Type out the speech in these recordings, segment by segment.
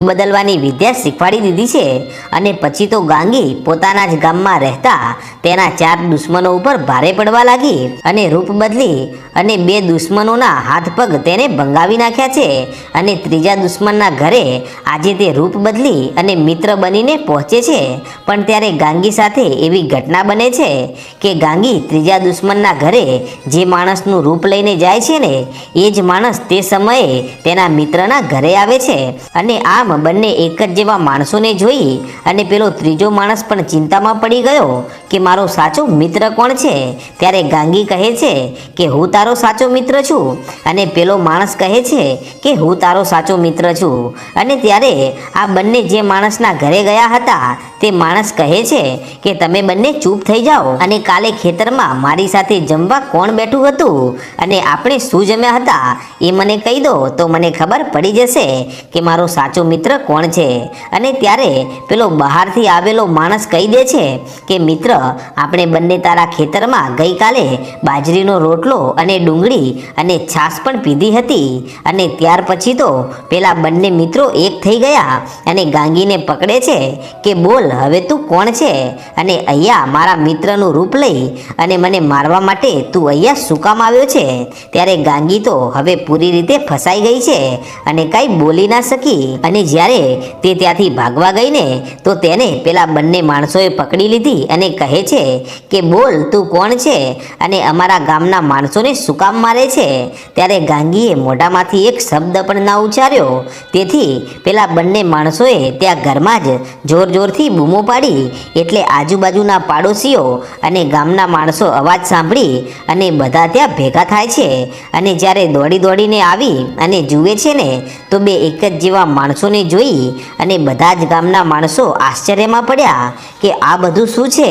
બદલવાની વિદ્યા શીખવાડી દીધી છે અને પછી તો ગાંગી પોતાના જ ગામમાં રહેતા તેના ચાર દુશ્મનો ઉપર ભારે પડવા લાગી અને રૂપ બદલી અને બે દુશ્મનોના હાથ પગ તેને ભંગાવી નાખ્યા છે અને ત્રીજા દુશ્મનના ઘરે આજે તે રૂપ બદલી અને મિત્ર બનીને પહોંચે છે. પણ ત્યારે ગાંગી સાથે એવી ઘટના બને છે કે ગાંગી ત્રીજા દુશ્મનના ઘરે જે માણસનું રૂપ લઈને જાય છે ને, એ જ માણસ તે સમયે તેના મિત્રના ઘરે આવે છે અને આમ બંને એક જ જેવા માણસોને જોઈ અને પેલો ત્રીજો માણસ પણ ચિંતામાં પડી ગયો કે મારો સાચો મિત્ર કોણ છે? ત્યારે ગાંગી કહે છે કે, હું તારો સાચો મિત્ર છું. અને પેલો માણસ કહે છે કે, હું તારો સાચો મિત્ર છું. અને ત્યારે આ બંને જે માણસના ઘરે ગયા હતા તે માણસ કહે છે કે તમે બંને ચૂપ થઈ જાઓ અને કાલે ખેતરમાં મારી સાથે જમવા કોણ બેઠું હતું? અને આપણે શું જમ્યા હતા? એ મને કહી દો, તો મને ખબર પડી જશે કે મારો સાચો મિત્ર કોણ છે. અને ત્યારે પેલો બહારથી આવેલો માણસ કહી દે છે કે, મિત્ર, આપણે બંને તારા ખેતરમાં ગઈકાલે બાજરીનો રોટલો અને ડુંગળી અને છાશ પણ પીધી હતી. અને ત્યાર પછી તો પેલા બંને મિત્રો એક થઈ ગયા અને ગાંગીને પકડે છે કે, બોલ હવે તું કોણ છે? અને અહીંયા મારા મિત્રનું રૂપ લઈ અને મને મારવા માટે તું અહીંયા શું કામ આવ્યો છે? ત્યારે ગાંગી તો હવે પૂરી રીતે ફસાઈ ગઈ છે અને કાંઈ બોલી ના શકી. અને જ્યારે તે ત્યાંથી ભાગવા ગઈ ને તો તેને પેલા બંને માણસોએ પકડી લીધી અને કહે છે કે, બોલ, તું કોણ છે? અને અમારા ગામના માણસોને શું કામ મારે છે? ત્યારે ગાંગીએ મોઢામાંથી એક શબ્દ પણ ના ઉચ્ચાર્યો. તેથી પેલા બંને માણસોએ ત્યાં ઘરમાં જ જોર જોરથી બૂમો પાડી એટલે આજુબાજુના પાડોશીઓ અને ગામના માણસો અવાજ સાંભળી અને બધા ત્યાં ભેગા થાય છે. અને જ્યારે દોડી દોડીને આવી અને જુએ છે ને, તો બે એક જ જેવા માણસોને જોઈ અને બધા જ ગામના માણસો આશ્ચર્યમાં પડ્યા કે આ બધું શું છે?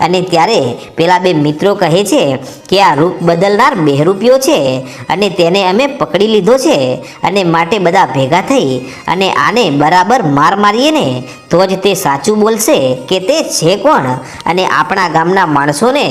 અને ત્યારે પેલા બે મિત્રો કહે છે કે આ રૂપ બદલનાર બેહરૂપીઓ છે અને તેને અમે પકડી લીધો છે અને માટે બધા ભેગા થઈ અને આને બરાબર માર મારીએ ને, તો જ તે સાચું બોલશે કે તે છે કોણ? અને આપણા ગામના માણસોને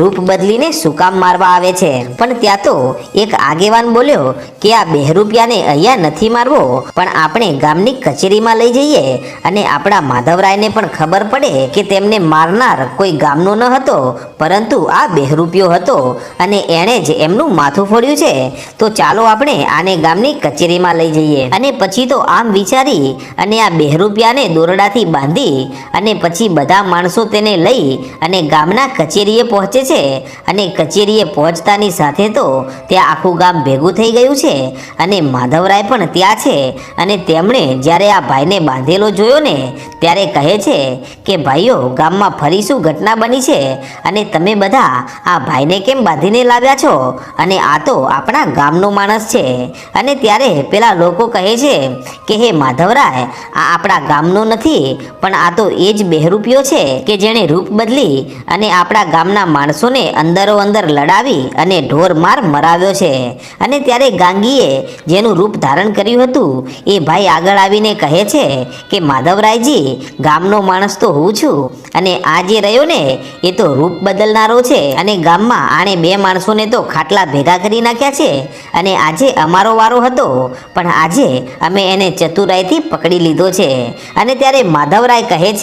રૂપ બદલીને શું કામ મારવા આવે છે? પણ ત્યાં તો એક આગેવાન બોલ્યો કે આ બહેરૂપિયાને અહીંયા નથી મારવો, પણ આપણે ગામની કચેરીમાં લઈ જઈએ અને આપણા માધવરાયને પણ ખબર પડે કે તેમને મારનાર કોઈ ગામનો ન હતો, પરંતુ આ બહેરૂપિયો હતો અને એણે જ એમનું માથું ફોડ્યું છે. તો ચાલો આપણે આને ગામની કચેરીમાં લઈ જઈએ. અને પછી તો આમ વિચારી અને આ બહેરૂપિયાને દોરડાથી બાંધી અને પછી બધા માણસો તેને લઈ અને ગામના કચેરીએ પહોંચે છે. અને કચેરીએ પહોંચતાની સાથે તો ત્યાં આખું ગામ ભેગું થઈ ગયું છે. અને માધવરાય પણ ત્યાં છે. અને તેમણે જ્યારે આ ભાઈને બાંધેલો જોયો ને, ત્યારે કહે છે કે, ભાઈઓ, ગામમાં ફરી શું ઘટના બની છે? અને તમે બધા આ ભાઈને કેમ બાંધીને લાવ્યા છો? અને આ તો આપણા ગામનો માણસ છે. અને ત્યારે પેલા લોકો કહે છે કે, હે માધવરાય, આ આપણા ગામનો નથી, પણ આ તો એ જ બહેરૂપિયો છે કે જેણે રૂપ બદલી અને આપણા ગામના માણસોને અંદરો અંદર લડાવી અને ઢોર માર મરાવ્યો છે. અને ત્યારે ગાંગીએ જેનું રૂપ ધારણ કર્યું હતું, એ ભાઈ આગળ આવીને કહે છે કે, માધવરાયજી, ગામનો માણસ તો હું છું અને આ જે રહ્યો ને, એ તો રૂપ બદલનારો છે અને ગામમાં આણે બે માણસોને તો ખાટલા ભેગા કરી નાખ્યા છે અને આજે અમારો વારો હતો, પણ આજે અમે એને ચતુરાઈથી પકડી લીધો છે. અને ત્યારે માધવરાય કહે છે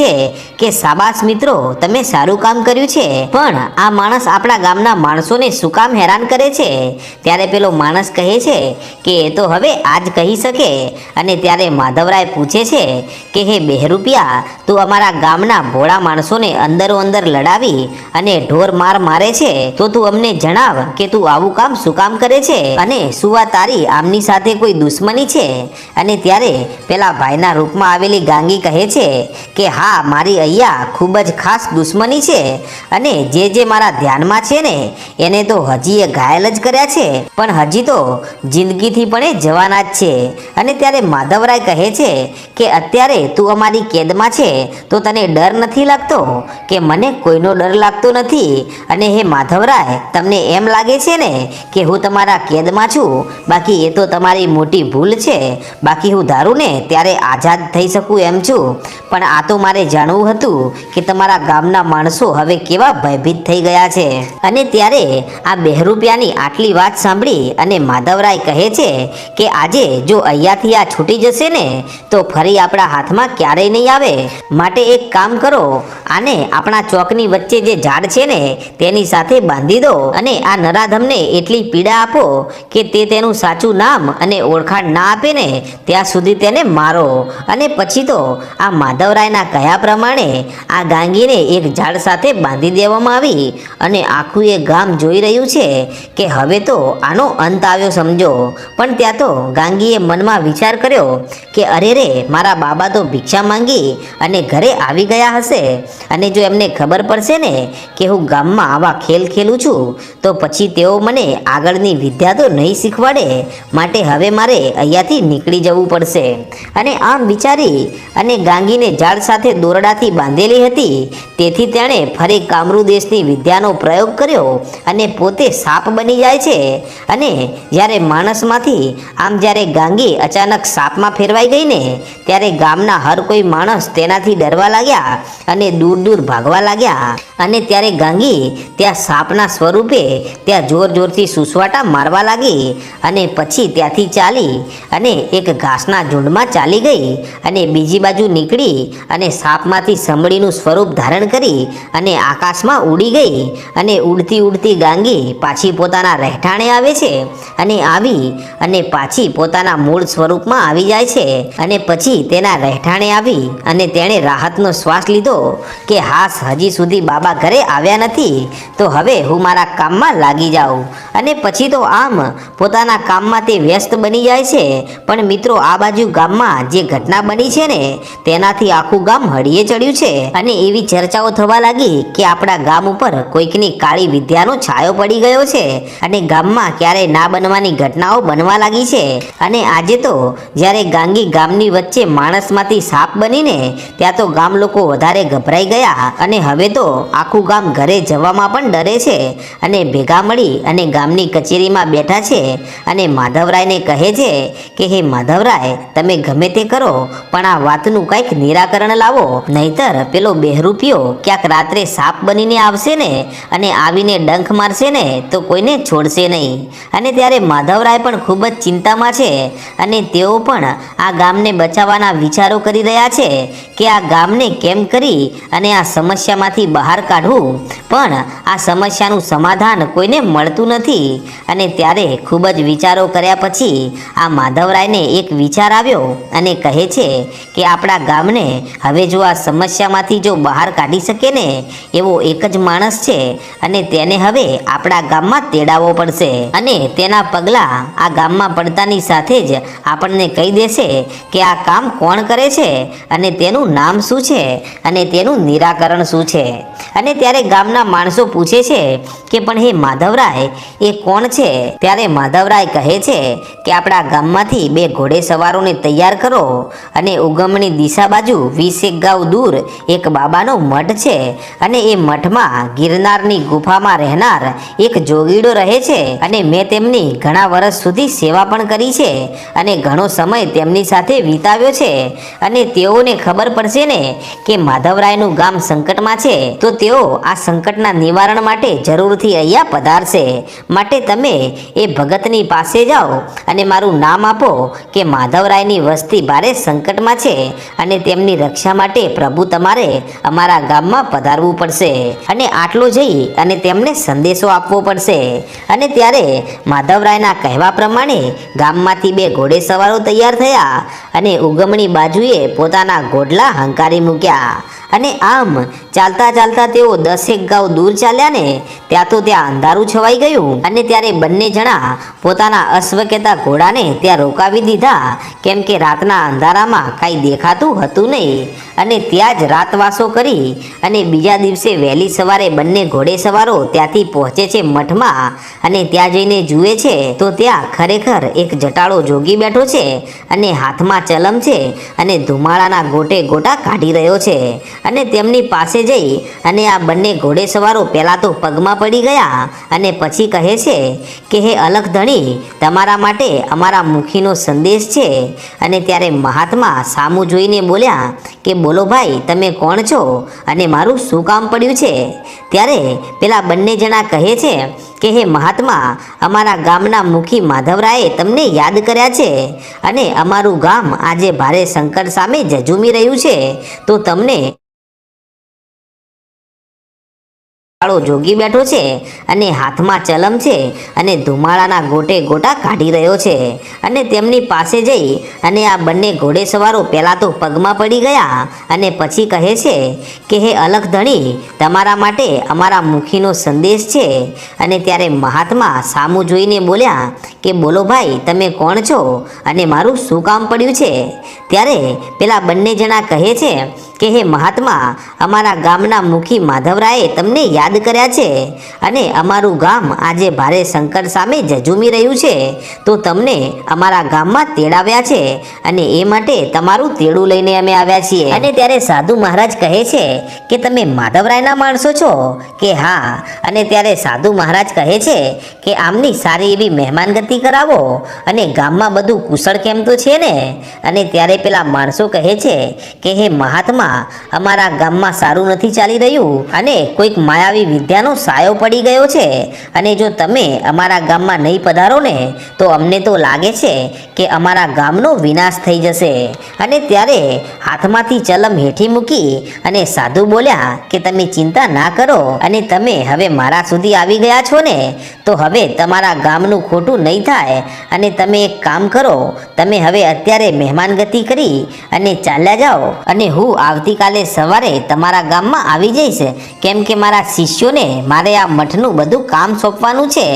કે સાબાસ મિત્રો, તમે સારું કામ કર્યું છે, પણ આ માણસ આપણા ગામના માણસોને શું કામ હેરાન કરે છે? ત્યારે પેલો માણસ કહે છે કે એ તો હવે આજ કહી શકે. અને ત્યારે માધવરાય પૂછે છે કે, હે બહેરૂપિયા, તું અમારા ગામના ભોળા માણસોને અંદરો અંદર લડાવી અને ઢોર માર મારે છે, તો તું અમને જણાવ કે તું આવું કામ શું કામ કરે છે? અને શું આ તારી આમની સાથે કોઈ દુશ્મની છે? અને ત્યારે પેલા ભાઈના રૂપમાં આવેલી ગાંગી કહે છે કે, હા મારી અહીંયા ખૂબ જ ખાસ દુશ્મની છે અને જે જે મારા ધ્યાનમાં છે ને, એને તો હજી એ ઘાયલ જ કર્યા છે. પણ હજી તો જિંદગીથી પણ એ જવાના જ છે. અને ત્યારે માધવરાય કહે છે કે, અત્યારે તું અમારી કેદમાં છે, તો તને ડર નથી લાગતો? કે મને કોઈનો ડર લાગતો નથી? અને હે માધવરાય, તમને એમ લાગે છે ને કે હું તમારા કેદમાં છું? બાકી એ તો તમારી મોટી ભૂલ છે. બાકી હું ધારું ને ત્યારે આઝાદ થઈ શકું એમ છું. પણ આ તો મારે જાણવું હતું કે તમારા ગામના માણસો હવે કેવા ભયભીત થઈ ગયા છે? અને ત્યારે આ બહેરૂપિયાની આટલી વાત સાંભળી અને માધવરાય કહે છે કે આજે જો અહીંયાથી આ છૂટી જશે ને, તો ફરી આપણા હાથમાં ક્યારેય નહીં આવે. માટે એક કામ કરો, આને આપણા ચોકની વચ્ચે જે ઝાડ છે ને, તેની સાથે બાંધી દો અને આ નરાધમને એટલી પીડા આપો કે તે તેનું સાચું નામ અને ઓળખાણ ના આપે ને, ત્યાં સુધી તેને મારો. અને પછી તો આ માધવરાયના કહ્યા પ્રમાણે આ ગાંગીને એક ઝાડ સાથે બાંધી દેવામાં આવી અને આખું એ ગામ જોઈ રહ્યું છે કે હવે તો આનો અંત આવ્યો સમજો. પણ ત્યાં તો ગાંગીએ મનમાં વિચાર કર્યો કે અરે રે, મારા બાબા તો ભિક્ષા માંગી અને ઘરે આવી ગયા હશે. અને જો એમને ખબર પડશે ને કે હું ગામમાં આવા ખેલ ખેલું છું, તો પછી તેઓ મને આગળની વિદ્યા તો નહીં શીખવાડે. માટે હવે મારે અહીંયાથી નીકળી જવું પડશે. અને આમ વિચારી અને ગાંગીને ઝાડ સાથે દોરડાથી બાંધેલી હતી. તેથી તેણે ફરી કામરૂ દેશની વિદ્યાનો પ્રયોગ કર્યો અને પોતે સાપ બની જાય છે. અને જ્યારે માણસમાંથી આમ જ્યારે ગાંગી અચાનક સાપમાં ફેરવાઈ ગઈ ને ત્યારે ગામના હર કોઈ માણસ તેનાથી ડરવા લાગ્યા અને દૂર દૂર ભાગવા લાગ્યા. અને ત્યારે ગાંગી ત્યાં સાપના સ્વરૂપે ત્યાં જોર જોરથી સુસવાટા મારવા લાગી અને પછી ત્યાંથી ચાલી અને એક ઘાસના ઝુંડમાં ચાલી ગઈ અને બીજી બાજુ નીકળી અને સાપમાંથી સમડીનું સ્વરૂપ ધારણ કરી અને આકાશમાં ઉડી ગઈ અને ઉડતી ઉડતી ગાંગી પાછી પોતાના રહેઠાણે આવે છે અને આવી અને પાછી પોતાના મૂળ સ્વરૂપમાં આવી જાય છે અને પછી તેના રહેઠાણે આવી અને તેણે રાહતનો શ્વાસ લીધો કે હાસ હજી સુધી બાબા ઘરે આવ્યા નથી, તો હવે હું મારા કામમાં લાગી જાઉં. અને પછી તો આમ પોતાના કામમાં તે વ્યસ્ત બની જાય છે, પણ મિત્રો આ બાજુ ગામમાં જે ઘટના બની છે ને, તેનાથી આખું ગામ હળીએ ચડ્યું છે. અને એવી ચર્ચાઓ થવા લાગી કે આપણા ગામ ઉપર કોઈકની કાળી વિદ્યાનો છાયો પડી ગયો છે, અને ગામમાં ક્યારેય ના બનવાની ઘટનાઓ બનવા લાગી છે. અને આજે તો જ્યારે ગાંગી ગામની વચ્ચે માણસમાંથી સાપ બનીને, ત્યાં તો ગામ લોકો વધારે ગભરાઈ ગયા. અને હવે તો આખું ગામ ઘરે જવામાં પણ ડરે છે અને ભેગા મળી અને ગામની કચેરીમાં બેઠા છે અને માધવરાયને કહે છે કે, હે માધવરાય, તમે ગમે તે કરો, પણ આ વાતનું કંઈક નિરાકરણ લાવો. નહીતર પેલો બેहरूપિયો ક્યાંક રાત્રે સાપ બનીને આવશે ને અને આવીને ડંખ મારશે ને, તો કોઈને છોડશે નહીં. અને ત્યારે માધવરાય પણ ખૂબ જ ચિંતામાં છે અને તેઓ પણ આ ગામને બચાવવાના વિચારો કરી રહ્યા છે કે આ ગામને કેમ કરી અને આ સમસ્યામાંથી બહાર કાઢવું. પણ આ સમસ્યાનું સમાધાન કોઈને મળતું નથી. અને ત્યારે ખૂબ જ વિચારો કર્યા પછી આ માધવરાયને એક વિચાર આવ્યો અને કહે છે કે આપણા ગામને હવે જો આ સમસ્યામાંથી જો બહાર કાઢી શકે ને, એવો એક જ માણસ છે અને તેને હવે આપણા ગામમાં તેડાવવો પડશે. અને તેના પગલાં આ ગામમાં પડતાની સાથે જ આપણને કહી દેશે કે આ કામ કોણ કરે છે અને તેનું નામ શું છે અને તેનું નિરાકરણ શું છે. અને ત્યારે ગામના માણસો પૂછે છે કે, પણ હે માધવરાય, એ કોણ છે? ત્યારે માધવરાય કહે છે કે, આપણા ગામમાંથી બે ઘોડે સવારોને તૈયાર કરો અને ઉગમની દિશા બાજુ વીસેક ગાંવ દૂર એક બાબાનો મઠ છે અને એ મઠમાં ગિરનારની ગુફામાં રહેનાર એક જોગીડો રહે છે અને મેં તેમની ઘણા વર્ષ સુધી સેવા પણ કરી છે અને ઘણો સમય તેમની સાથે વિતાવ્યો છે અને તેઓને ખબર પડશે ને કે માધવરાયનું ગામ સંકટમાં છે. તો તેઓ આ સંકટના નિવારણ માટે જરૂરથી અહીંયા પધારશે. માટે તમે એ ભગતની પાસે જાઓ અને મારું નામ આપો કે માધવરાયની વસ્તી ભારે સંકટમાં છે અને તેમની રક્ષા માટે પ્રભુ તમારે અમારા ગામમાં પધારવું પડશે. અને આટલું જઈ અને તેમને સંદેશો આપવો પડશે. અને ત્યારે માધવરાયના કહેવા પ્રમાણે ગામમાંથી બે ઘોડે સવારો તૈયાર થયા અને ઉગમણી બાજુએ પોતાના ઘોડલા હંકારી મૂક્યા. અને આમ ચાલતા ચાલતા તેઓ દસેક ગાંવ દૂર ચાલ્યા ને ત્યાં તો ત્યાં અંધારું છવાઈ ગયું. અને ત્યારે બંને જણા પોતાના અશ્વકેતા ઘોડાને ત્યાં રોકાવી દીધા. કેમ કે રાતના અંધારામાં કાંઈ દેખાતું હતું નહીં. અને ત્યાં જ રાતવાસો કરી અને બીજા દિવસે વહેલી સવારે બંને ઘોડે સવારો ત્યાંથી પહોંચે છે મઠમાં અને ત્યાં જઈને જુએ છે, તો ત્યાં ખરેખર એક જટાળો જોગી બેઠો છે અને હાથમાં ચલમ છે અને ધુમાડાના ગોટે ગોટા કાઢી રહ્યો છે અને તેમની પાસે જઈ અને આ બંને ઘોડે સવારો પહેલાં તો પગમાં પડી ગયા અને પછી કહે છે કે, હે અલખ ધણી, તમારા માટે અમારા મુખીનો સંદેશ છે. અને ત્યારે મહાત્મા સામું જોઈને બોલ્યા કે બોલો ભાઈ, તમે કોણ છો? અને મારું શું કામ પડ્યું છે? ત્યારે પેલા બંને જણા કહે છે કે, હે મહાત્મા, અમારા ગામના મુખી માધવરાયે તમને યાદ કર્યા છે અને અમારું ગામ આજે ભારે સંકટ સામે ઝઝૂમી રહ્યું છે. તો તમને કાળો જોગી બેઠો છે અને હાથમાં ચલમ છે અને ધુમાડાના ગોટે ગોટા કાઢી રહ્યો છે અને તેમની પાસે જઈ અને આ બંને ઘોડેસવારો પહેલાં તો પગમાં પડી ગયા અને પછી કહે છે કે, હે અલખ ધણી, તમારા માટે અમારા મુખીનો સંદેશ છે. અને ત્યારે મહાત્મા સામું જોઈને બોલ્યા કે, બોલો ભાઈ, તમે કોણ છો અને મારું શું કામ પડ્યું છે? ત્યારે પેલા બંને જણા કહે છે કે, હે મહાત્મા, અમારા ગામના મુખી માધવરાયે તમને યાદ કર્યા છે? અને અમારું ગામ આજે ભારે સંકટ સામે ઝઝૂમી રહ્યું છે. તો તમને અમારા ગામમાં તેડાવ્યા છે અને એ માટે તમારું તેડું લઈને અમે આવ્યા છીએ. અને ત્યારે સાધુ મહારાજ કહે છે કે તમે માધવરાયના માણસો છો? કે હા. અને ત્યારે સાધુ મહારાજ કહે છે કે આમની સારી એવી મહેમાનગતિ કરાવો. અને ગામમાં બધું કુશળ કેમ તો છે ને? અને ત્યારે પેલા માણસો કહે છે કે, હે મહાત્મા, અમારા ગામમાં સારું નથી ચાલી રહ્યું. અને કોઈક માયાવી વિદ્યાનો સાયો પડી ગયો છે? અને જો તમે અમારા ગામમાં નહીં પધારો ને, તો અમને તો લાગે છે કે અમારા ગામનો વિનાશ થઈ જશે. અને ત્યારે હાથમાંથી ચલમ હેઠી મૂકી અને સાધુ બોલ્યા કે તમે ચિંતા ના કરો, અને તમે હવે મારા સુધી આવી ગયા છો ને, તો હવે તમારા ગામનું ખોટું નહીં થાય. અને તમે એક કામ કરો, તમે હવે અત્યારે મહેમાનગતિ કરી અને ચાલ્યા જાઓ. અને હું આવતીકાલે સવારે તમારા ગામમાં આવી જઈશ. કેમ કે મારા શિષ્યોને મારે આ મઠનું બધું કામ સોંપવાનું છે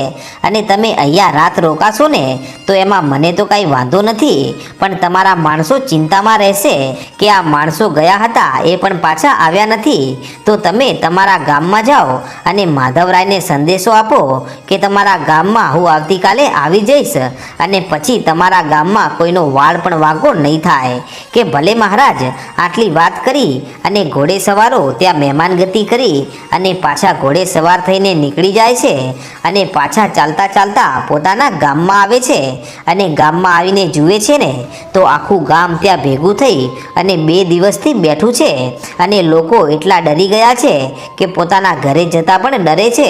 અને તમે અહીંયા રાત રોકાશો ને, તો એમાં મને તો કાંઈ વાંધો નથી. પણ તમારા માણસો ચિંતામાં રહેશે કે આ માણસો ગયા હતા એ પણ પાછા આવ્યા નથી. તો તમે તમારા ગામમાં જાઓ અને માધવરાયને સંદેશો આપો કે તમારા ગામમાં હું આવતીકાલે આવી જઈશ અને પછી તમારા ગામમાં કોઈનો વાળ પણ વાગો નહીં થાય. કે ભલે મહારાજ, આટલી વાત કરી અને ઘોડે સવારો ત્યાં મહેમાનગતિ કરી અને પાછા ઘોડે સવાર થઈને નીકળી જાય છે અને પાછા ચાલતા ચાલતા પોતાના ગામમાં આવે છે અને ગામમાં આવીને જુએ છે ને, તો આખું ગામ ત્યાં ભેગું થઈ અને બે દિવસથી બેઠું છે અને લોકો એટલા ડરી ગયા છે કે પોતાના ઘરે જતા પણ ડરે છે.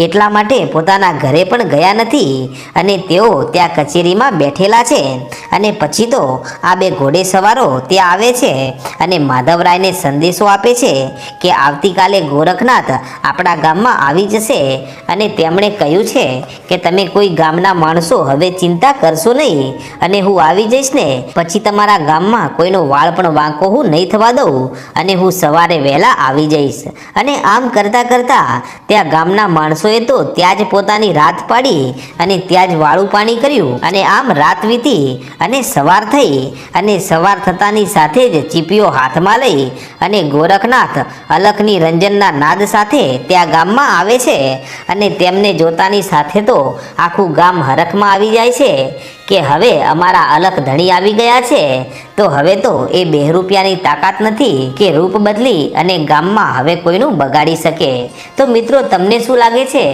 એટલા માટે પોતાના ઘરે પણ ગયા નથી અને તેઓ ત્યાં કચેરીમાં બેઠેલા છે અને પછી તો આ બે ઘોડે સવારો ત્યાં આવે છે અને માધવરાયને સંદેશો આપે છે કે આવતીકાલે ગોરખનાથ આપણા ગામમાં આવી જશે અને તેમણે કહ્યું છે કે તમે કોઈ ગામના માણસો હવે ચિંતા કરશો નહીં અને હું આવી જઈશ ને પછી તમારા ગામમાં કોઈનો વાળ પણ વાંકો હું નહીં થવા દઉં અને હું સવારે વહેલા આવી જઈશ. અને આમ કરતાં કરતાં ત્યાં ગામના માણસોએ તો ત્યાં જ પોતાની રાત પાડી અને ત્યાં જ વાળું પાણી કર્યું અને આમ રાત વીતી અને સવાર થઈ અને સવાર થતાની સાથે જ ચીપીઓ હાથમાં લઈ અને ગોરખનાથ અલખની રંજનના નાદ સાથે ત્યાં ગામમાં આવે છે અને તેમને જોતાની સાથે તો આખું ગામ હરખમાં આવી જાય છે કે હવે અમારા અલખ ધણી આવી ગયા છે. તો હવે તો એ બે રૂપિયાની તાકાત નથી કે રૂપ બદલી અને ગામમાં હવે કોઈનું બગાડી શકે. તો મિત્રો, તમને શું લાગે છે?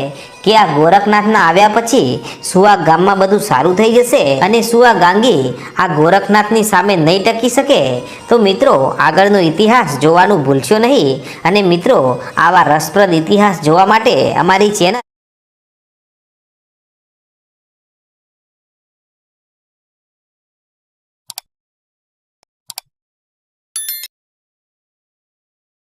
કે આ ગોરખનાથના આવ્યા પછી શું ગામમાં બધું સારું થઈ જશે અને શું ગાંગી આ ગોરખનાથની સામે નહીં ટકી શકે, તો મિત્રો આગળનો ઇતિહાસ જોવાનું ભૂલશો નહીં. અને મિત્રો, આવા રસપ્રદ ઇતિહાસ જોવા માટે અમારી ચેનલ